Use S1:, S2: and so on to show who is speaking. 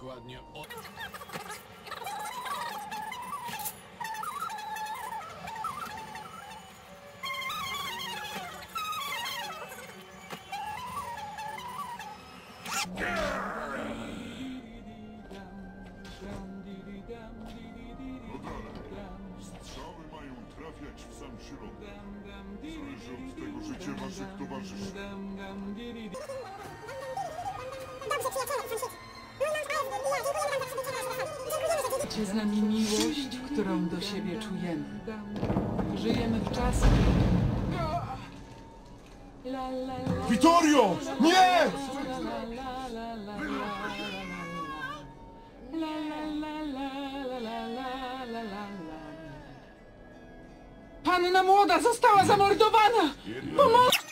S1: Dokładnie o...
S2: Strzały mają trafiać w sam środek. Zależy od tego życie waszych towarzyszy.
S3: się z nami miłość, którą do siebie czujemy. Żyjemy w czasach...
S2: Vittorio! Nie!
S3: Panna młoda została zamordowana! Pomoc!